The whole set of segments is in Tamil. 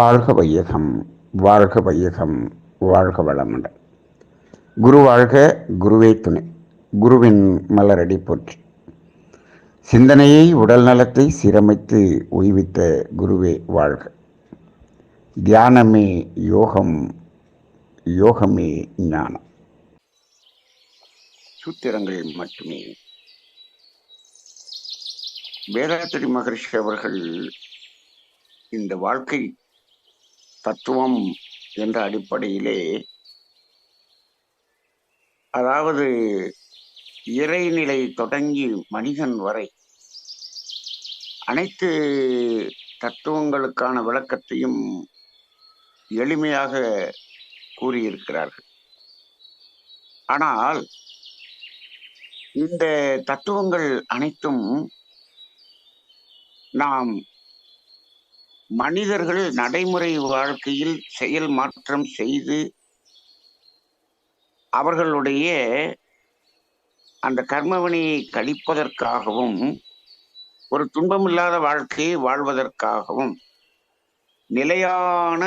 வாழ்க வையகம் வாழ்க வையகம் வாழ்க வளமுடன். குரு வாழ்க குருவே துணை. குருவின் மலரடி போற்றி. சிந்தனையை உடல் நலத்தை சீரமைத்து உய்வித்த குருவே வாழ்க. தியானமே யோகம் யோகமே ஞானம். சூத்திரங்கள் மட்டுமே. வேதாத்திரி மகர்ஷி அவர்கள் இந்த வாழ்க்கை தத்துவம் என்ற அடிப்படையிலே அதாவது இறைநிலை தொடங்கி மனிதன் வரை அனைத்து தத்துவங்களுக்கான விளக்கத்தையும் எளிமையாக கூறியிருக்கிறார்கள். ஆனால் இந்த தத்துவங்கள் அனைத்தும் நாம் மனிதர்கள் நடைமுறை வாழ்க்கையில் செயல் மாற்றம் செய்து அவர்களுடைய அந்த கர்மவினையை கழிப்பதற்காகவும் ஒரு துன்பமில்லாத வாழ்க்கையை வாழ்வதற்காகவும் நிலையான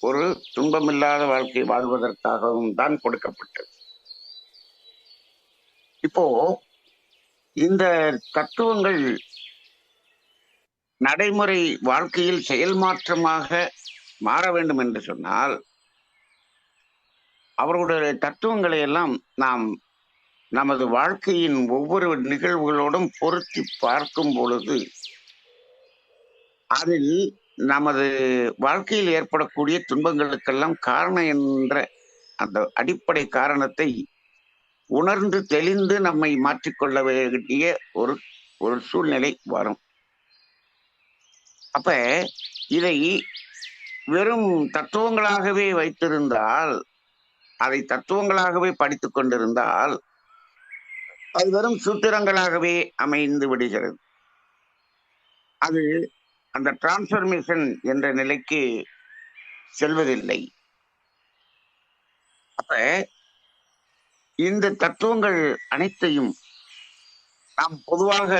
ஒரு துன்பமில்லாத வாழ்க்கை வாழ்வதற்காகவும் தான் கொடுக்கப்பட்டது. இப்போ இந்த தத்துவங்கள் நடைமுறை வாழ்க்கையில் செயல் மாற்றமாக மாற வேண்டும் என்று சொன்னால் அவர்களுடைய தத்துவங்களை எல்லாம் நாம் நமது வாழ்க்கையின் ஒவ்வொரு நிகழ்வுகளோடும் பொருத்தி பார்க்கும் பொழுது அதில் நமது வாழ்க்கையில் ஏற்படக்கூடிய துன்பங்களுக்கெல்லாம் காரணம் என்ற அந்த அடிப்படை காரணத்தை உணர்ந்து தெளிந்து நம்மை மாற்றிக்கொள்ள வேண்டிய ஒரு ஒரு சூழ்நிலை வரும். அப்ப இதை வெறும் தத்துவங்களாகவே வைத்திருந்தால் அதை தத்துவங்களாகவே படித்துக் கொண்டிருந்தால் அது வெறும் சூத்திரங்களாகவே அமைந்து விடுகிறது. அது அந்த டிரான்ஸ்பர்மேஷன் என்ற நிலைக்கு செல்வதில்லை. அப்ப இந்த தத்துவங்கள் அனைத்தையும் நாம் பொதுவாக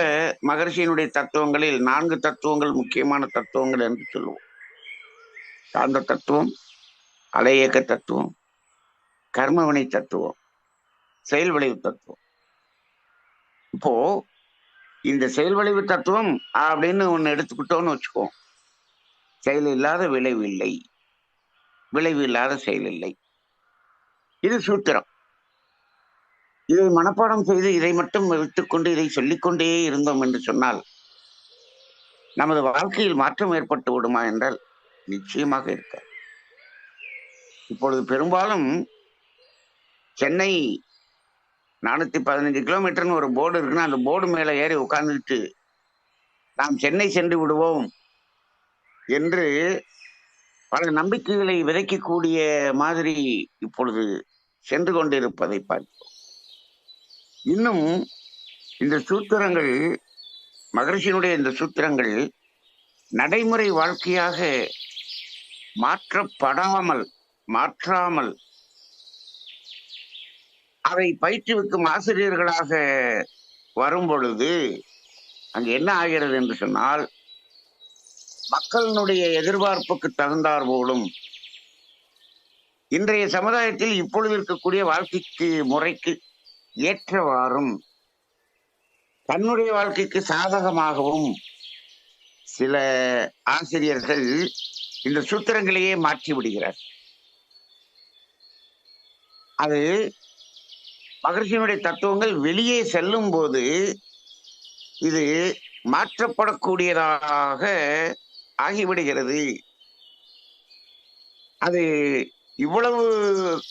மகர்ஷியினுடைய தத்துவங்களில் நான்கு தத்துவங்கள் முக்கியமான தத்துவங்கள் என்று சொல்லுவோம். சாந்த தத்துவம் அலையக தத்துவம் கர்மவினை தத்துவம் செயல் விளைவு தத்துவம். இப்போ இந்த செயல் விளைவு தத்துவம் அப்படின்னு ஒன்று எடுத்துக்கிட்டோம்னு வச்சுக்கோம். செயல் இல்லாத விளைவு இல்லை. விளைவு இல்லாத செயல் இல்லை. இது சூத்திரம். இதை மனப்பாடம் செய்து இதை மட்டும் விட்டுக்கொண்டு இதை சொல்லிக்கொண்டே இருந்தோம் என்று சொன்னால் நமது வாழ்க்கையில் மாற்றம் ஏற்பட்டு விடுமா என்றால் நிச்சயமாக இருக்க இப்பொழுது பெரும்பாலும் சென்னை நானூத்தி பதினஞ்சு கிலோமீட்டர்னு ஒரு போர்டு இருக்குன்னா அந்த போர்டு மேலே ஏறி உட்கார்ந்துட்டு நாம் சென்னை சென்று விடுவோம் என்று பல நம்பிக்கைகளை விதைக்கக்கூடிய மாதிரி இப்பொழுது சென்று கொண்டிருப்பதை பார்க்கிறோம். இன்னும் இந்த சூத்திரங்கள் மகரிஷியினுடைய இந்த சூத்திரங்கள் நடைமுறை வாழ்க்கையாக மாற்றப்படாமல் மாற்றாமல் அதை பயிற்றுவிக்கும் ஆசிரியர்களாக வரும் பொழுது அங்கு என்ன ஆகிறது என்று சொன்னால் மக்களினுடைய எதிர்பார்ப்புக்கு தகுந்தார் போலும் இன்றைய சமுதாயத்தில் இப்பொழுது இருக்கக்கூடிய வாழ்க்கைக்கு முறைக்கு ஏற்றவாறும் தன்னுடைய வாழ்க்கைக்கு சாதகமாகவும் சில ஆசிரியர்கள் இந்த சூத்திரங்களையே மாற்றி விடுகிறார். அது மகர்ஷியினுடைய தத்துவங்கள் வெளியே செல்லும் போது இது மாற்றப்படக்கூடியதாக ஆகிவிடுகிறது. அது இவ்வளவு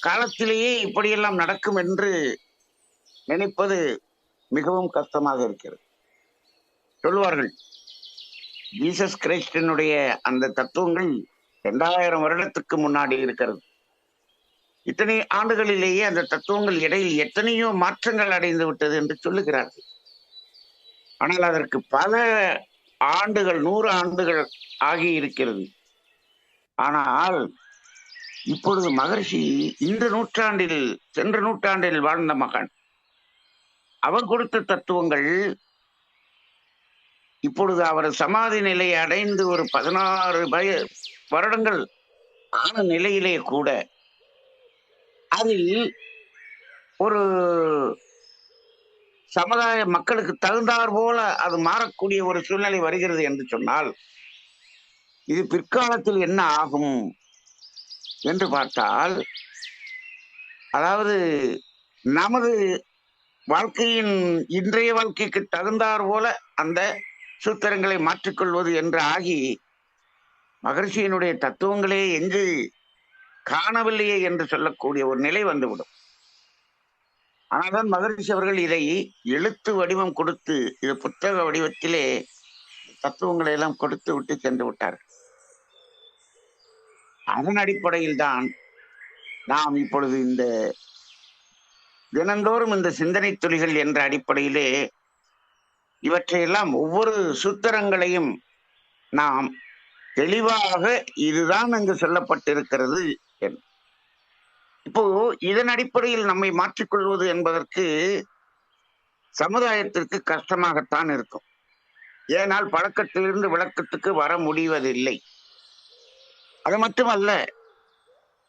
காலத்திலேயே இப்படியெல்லாம் நடக்கும் என்று நினைப்பது மிகவும் கஷ்டமாக இருக்கிறது. சொல்லுவார்கள் ஜீசஸ் கிரைஸ்டனுடைய அந்த தத்துவங்கள் இரண்டாயிரம் வருடத்துக்கு முன்னாடி இருக்கிறது. இத்தனை ஆண்டுகளிலேயே அந்த தத்துவங்கள் இடையில் எத்தனையோ மாற்றங்கள் அடைந்து விட்டது என்று சொல்லுகிறார்கள். ஆனால் அதற்கு பல ஆண்டுகள் நூறு ஆண்டுகள் ஆகி இருக்கிறது. ஆனால் இப்பொழுது மகர்ஷி இந்த நூற்றாண்டில் சென்ற நூற்றாண்டில் வாழ்ந்த மகன் அவர் கொடுத்த தத்துவங்கள் இப்பொழுது அவர் சமாதி நிலையை அடைந்து ஒரு பதினாறு வய வருடங்கள் ஆன நிலையிலே கூட அதில் ஒரு சமுதாய மக்களுக்கு தகுந்தாற் போல அது மாறக்கூடிய ஒரு சூழ்நிலை வருகிறது என்று சொன்னால் இது பிற்காலத்தில் என்ன ஆகும் என்று பார்த்தால் அதாவது நமது வாழ்க்கையின் இன்றைய வாழ்க்கைக்கு தகுந்தாற் போல அந்த சூத்திரங்களை மாற்றிக்கொள்வது என்று ஆகி மகர்ஷியினுடைய தத்துவங்களே எங்கு காணவில்லையே என்று சொல்லக்கூடிய ஒரு நிலை வந்துவிடும். ஆனால்தான் மகரிஷி அவர்கள் இதை எழுத்து வடிவம் கொடுத்து இது புத்தக வடிவத்திலே தத்துவங்களை எல்லாம் கொடுத்து விட்டு சென்று விட்டார் அதன் அடிப்படையில் தான் நாம் இப்பொழுது இந்த தினந்தோறும் இந்த சிந்தனை துளிகள் என்ற அடிப்படையிலே இவற்றையெல்லாம் ஒவ்வொரு சூத்திரங்களையும் நாம் தெளிவாக இதுதான் அங்கு சொல்லப்பட்டிருக்கிறது இப்போ இதன் அடிப்படையில் நம்மை மாற்றிக்கொள்வது என்பதற்கு சமுதாயத்திற்கு கஷ்டமாகத்தான் இருக்கும். ஏனால் பழக்கத்திலிருந்து விளக்கத்துக்கு வர முடிவதில்லை. அது மட்டுமல்ல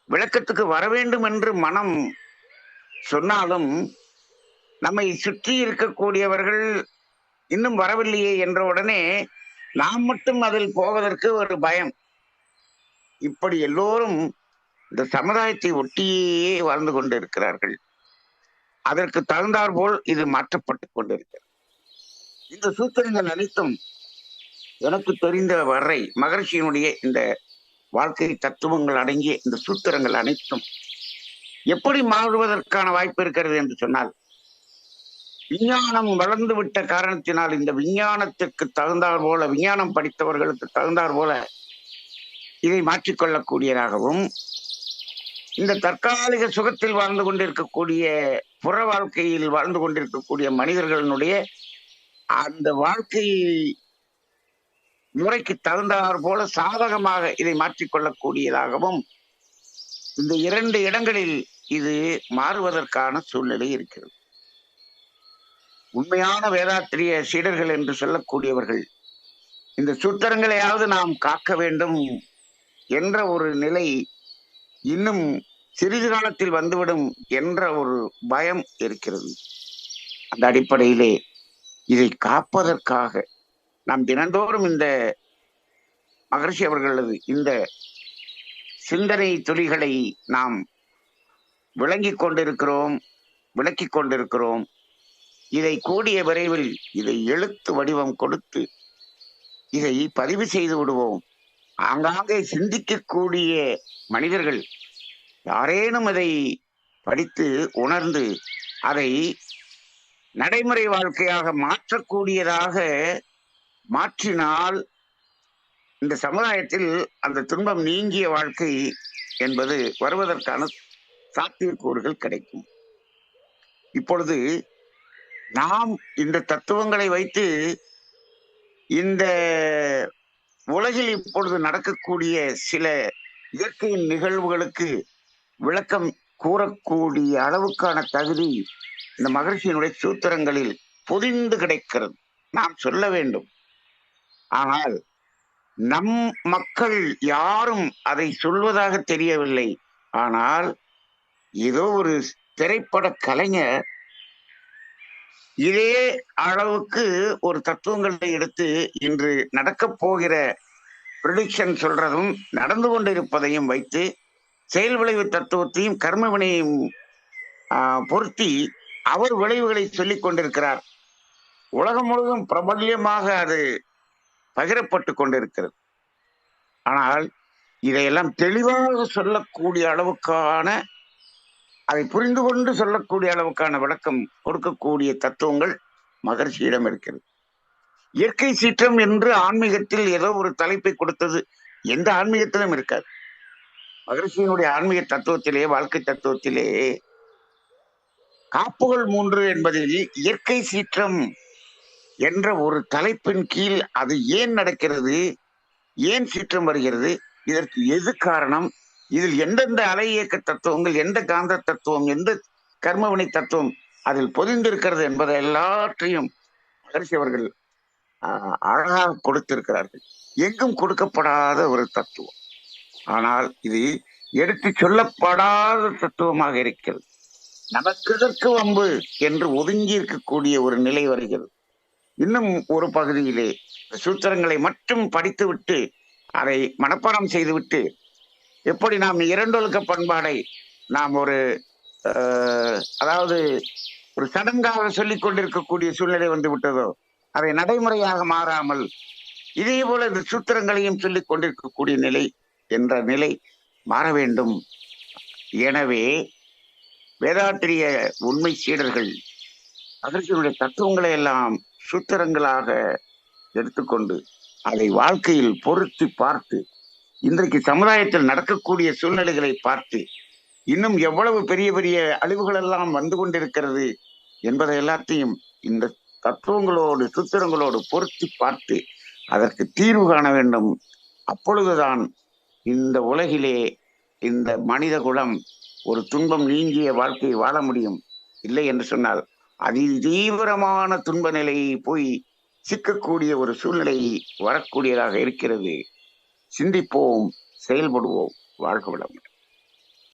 விளக்கத்துக்கு வர வேண்டும் என்று மனம் சொன்னாலும் நம்மை சுற்றி இருக்கக்கூடியவர்கள் இன்னும் வரவில்லையே என்ற உடனே நாம் மட்டும் அதில் போவதற்கு ஒரு பயம். இப்படி எல்லோரும் இந்த சமுதாயத்தை ஒட்டியே வாழ்ந்து கொண்டிருக்கிறார்கள். அதற்கு தகுந்தாற் போல் இது மாற்றப்பட்டு கொண்டிருக்கிறது. இந்த சூத்திரங்கள் அனைத்தும் எனக்கு தெரிந்த வரை மகர்ஷியினுடைய இந்த வாழ்க்கை தத்துவங்கள் அடங்கிய இந்த சூத்திரங்கள் அனைத்தும் எப்படி மாறுவதற்கான வாய்ப்பு இருக்கிறது என்று சொன்னால் விஞ்ஞானம் வளர்ந்து விட்ட காரணத்தினால் இந்த விஞ்ஞானத்திற்கு தகுந்தாற் போல விஞ்ஞானம் படித்தவர்களுக்கு தகுந்தாற் போல இதை மாற்றிக்கொள்ளக்கூடியதாகவும் இந்த தற்காலிக சுகத்தில் வாழ்ந்து கொண்டிருக்கக்கூடிய புற வாழ்க்கையில் வாழ்ந்து கொண்டிருக்கக்கூடிய மனிதர்களுடைய அந்த வாழ்க்கை முறைக்கு தகுந்தாற் போல சாதகமாக இதை மாற்றிக்கொள்ளக்கூடியதாகவும் இந்த இரண்டு இடங்களில் இது மாறுவதற்கான சூழ்நிலை இருக்கிறது. உண்மையான வேதாத்திரிய சீடர்கள் என்று சொல்லக்கூடியவர்கள் இந்த சூத்திரங்களையாவது நாம் காக்க வேண்டும் என்ற ஒரு நிலை இன்னும் சிறிது காலத்தில் வந்துவிடும் என்ற ஒரு பயம் இருக்கிறது. அந்த அடிப்படையிலே இதை காப்பதற்காக நாம் தினந்தோறும் இந்த மகர்ஷி அவர்களது இந்த சிந்தனை துளிகளை நாம் விளங்கி கொண்டிருக்கிறோம் விளக்கி கொண்டிருக்கிறோம். இதை கூடிய விரைவில் இதை எழுத்து வடிவம் கொடுத்து இதை பதிவு செய்து விடுவோம். ஆங்காங்கே சிந்திக்கக்கூடிய மனிதர்கள் யாரேனும் அதை படித்து உணர்ந்து அதை நடைமுறை வாழ்க்கையாக மாற்றக்கூடியதாக மாற்றினால் இந்த சமுதாயத்தில் அந்த துன்பம் நீங்கிய வாழ்க்கை என்பது வருவதற்கான சாத்தியக்கூறுகள் கிடைக்கும். இப்பொழுது நாம் இந்த தத்துவங்களை வைத்து இந்த உலகில் இப்பொழுது நடக்கக்கூடிய சில இயற்கையின் நிகழ்வுகளுக்கு விளக்கம் கூறக்கூடிய அளவுக்கான தகுதி இந்த மகிழ்ச்சியினுடைய சூத்திரங்களில் பொதிந்து கிடைக்கிறது. நாம் சொல்ல வேண்டும். ஆனால் நம் மக்கள் யாரும் அதை சொல்வதாக தெரியவில்லை. ஆனால் ஏதோ ஒரு திரைப்பட கலைஞர் இதே அளவுக்கு ஒரு தத்துவங்களை எடுத்து இன்று நடக்கப் போகிற ப்ரிடிக்ஷன் சொல்றதும் நடந்து கொண்டிருப்பதையும் வைத்து செயல் விளைவு தத்துவத்தையும் கர்ம வினையும் பொருத்தி அவர் விளைவுகளை சொல்லிக் கொண்டிருக்கிறார். உலகம் முழுவதும் பிரபல்யமாக அது பகிரப்பட்டு கொண்டிருக்கிறது. ஆனால் இதையெல்லாம் தெளிவாக சொல்லக்கூடிய அளவுக்கான அதை புரிந்து கொண்டு சொல்லக்கூடிய அளவுக்கான விளக்கம் கொடுக்கக்கூடிய தத்துவங்கள் மகர்ஷியிடம் இருக்கிறது. இயற்கை சீற்றம் என்று ஆன்மீகத்தில் ஏதோ ஒரு தலைப்பை கொடுத்தது எந்த ஆன்மீகத்திலும் இருக்காது. மகர்ஷியினுடைய ஆன்மீக தத்துவத்திலே வாழ்க்கை தத்துவத்திலே காப்புகள் மூன்று என்பதில் இயற்கை சீற்றம் என்ற ஒரு தலைப்பின் கீழ் அது ஏன் நடக்கிறது ஏன் சீற்றம் வருகிறது இதற்கு எது காரணம் இதில் எந்தெந்த அலை இயக்க தத்துவங்கள் எந்த காந்த தத்துவம் எந்த கர்மவினை தத்துவம் அதில் பொதிந்திருக்கிறது என்பதை எல்லாற்றையும் மகர்ஷி அவர்கள் அழகாக கொடுத்திருக்கிறார்கள். எங்கும் கொடுக்கப்படாத ஒரு தத்துவம். ஆனால் இது எடுத்து சொல்லப்படாத தத்துவமாக இருக்கிறது. நமக்கு எதற்கு வம்பு என்று ஒதுங்கி இருக்கக்கூடிய ஒரு நிலை வருகிறது. இன்னும் ஒரு பகுதியிலே சூத்திரங்களை மட்டும் படித்துவிட்டு அதை மனப்பாடம் செய்துவிட்டு எப்படி நாம் இரண்டொழுக்க பண்பாடை நாம் ஒரு அதாவது ஒரு சடங்காக சொல்லிக் கொண்டிருக்கக்கூடிய சூழ்நிலை வந்து விட்டதோ அதை நடைமுறையாக மாறாமல் இதே போல இந்த சூத்திரங்களையும் சொல்லிக் கொண்டிருக்கக்கூடிய நிலை என்ற நிலை மாற வேண்டும். எனவே வேதாத்திரிய உண்மை சீடர்கள் அதற்குடைய தத்துவங்களை எல்லாம் சூத்திரங்களாக எடுத்துக்கொண்டு அதை வாழ்க்கையில் பொருத்தி பார்த்து இன்றைக்கு சமுதாயத்தில் நடக்கக்கூடிய சூழ்நிலைகளை பார்த்து இன்னும் எவ்வளவு பெரிய பெரிய அழிவுகள் எல்லாம் வந்து கொண்டிருக்கிறது என்பதை எல்லாத்தையும் இந்த தத்துவங்களோடு சூத்திரங்களோடு பொருத்தி பார்த்து அதற்கு தீர்வு காண வேண்டும். அப்பொழுதுதான் இந்த உலகிலே இந்த மனித குலம் ஒரு துன்பம் நீங்கிய வாழ்க்கையை வாழ முடியும். இல்லை என்று சொன்னால் அதி தீவிரமான துன்ப நிலையை போய் சிக்கக்கூடிய ஒரு சூழ்நிலை வரக்கூடியதாக இருக்கிறது. சிந்திப்போம் செயல்படுவோம் வாழ்க வளமுடன்.